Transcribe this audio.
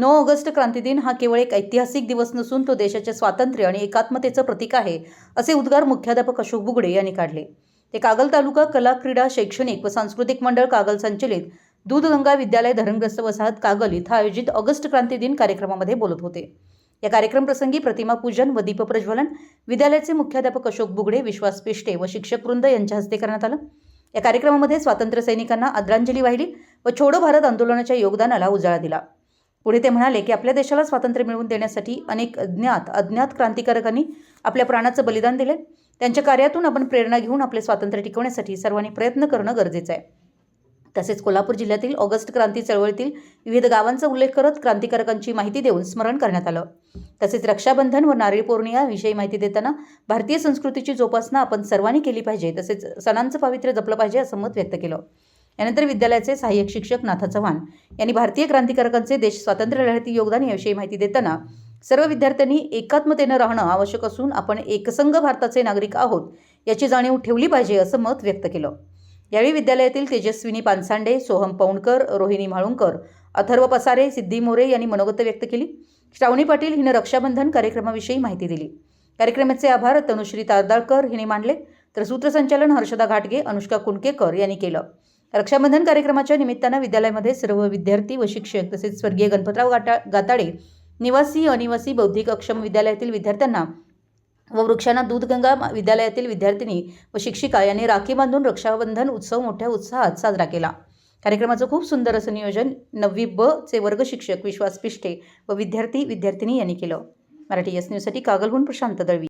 नऊ ऑगस्ट क्रांती दिन हा केवळ एक ऐतिहासिक दिवस नसून तो देशाचे स्वातंत्र्य आणि एकात्मतेचं प्रतीक आहे असे उद्गार मुख्याध्यापक अशोक बुगडे यांनी काढले. ते कागल तालुका कला क्रीडा शैक्षणिक व सांस्कृतिक मंडळ कागल संचलित दूधगंगा विद्यालय धरणग्रस्त वसाहत कागल इथं आयोजित ऑगस्ट क्रांती दिन कार्यक्रमामध्ये बोलत होते. या कार्यक्रमप्रसंगी प्रतिमा पूजन व दीपप्रज्वलन विद्यालयाचे मुख्याध्यापक अशोक बुगडे विश्वास पिष्टे व शिक्षक वृंद यांच्या हस्ते करण्यात आलं. या कार्यक्रमामध्ये स्वातंत्र्य सैनिकांना आदरांजली वाहिली व छोडो भारत आंदोलनाच्या योगदानाला उजाळा दिला. पुढे ते म्हणाले की आपल्या देशाला स्वातंत्र्य मिळवून देण्यासाठी अनेक अज्ञात अज्ञात क्रांतिकारकांनी आपल्या प्राणाचं बलिदान दिले त्यांच्या कार्यातून आपण प्रेरणा घेऊन आपले स्वातंत्र्य टिकवण्यासाठी सर्वांनी प्रयत्न करणं गरजेचं आहे. तसेच कोल्हापूर जिल्ह्यातील ऑगस्ट क्रांती चळवळीतील विविध गावांचा उल्लेख करत क्रांतिकारकांची माहिती देऊन स्मरण करण्यात आलं. तसेच रक्षाबंधन व नारळी पौर्णिमा विषयी माहिती देताना भारतीय संस्कृतीची जोपासना आपण सर्वांनी केली पाहिजे. तसेच सणांचं पावित्र्य जपलं पाहिजे असं मत व्यक्त केलं. यानंतर विद्यालयाचे सहाय्यक शिक्षक नाथा चव्हाण यांनी भारतीय क्रांतिकारकांचे देश स्वातंत्र्य लढ्यातील योगदान याविषयी माहिती देताना सर्व विद्यार्थ्यांनी एकात्मतेनं राहणं आवश्यक असून आपण एकसंघ भारताचे नागरिक आहोत याची जाणीव ठेवली पाहिजे असं मत व्यक्त केलं. यावेळी विद्यालयातील तेजस्विनी पानसांडे सोहम पौंडकर रोहिणी म्हाळुंकर अथर्व पसारे सिद्धी मोरे यांनी मनोगत व्यक्त केली. श्रावणी पाटील हिनं रक्षाबंधन कार्यक्रमाविषयी माहिती दिली. कार्यक्रमाचे आभार तनुश्री तारदाळकर हिने मांडले तर सूत्रसंचालन हर्षदा घाटगे अनुष्का कुणकेकर यांनी केलं. रक्षाबंधन कार्यक्रमाच्या निमित्तानं विद्यालयामध्ये सर्व विद्यार्थी व शिक्षक तसेच स्वर्गीय गणपतराव गाटा गाताडे निवासी अनिवासी बौद्धिक अक्षम विद्यालयातील विद्यार्थ्यांना व वृक्षांना दूधगंगा विद्यालयातील विद्यार्थिनी व शिक्षिका यांनी राखी बांधून रक्षाबंधन उत्सव मोठ्या उत्साहात साजरा केला. कार्यक्रमाचं खूप सुंदर असं नियोजन नववी ब चे वर्ग शिक्षक विश्वास पिष्टे व विद्यार्थी विद्यार्थिनी यांनी केलं. मराठी एस न्यूजसाठी कागलहून प्रशांत दळवी.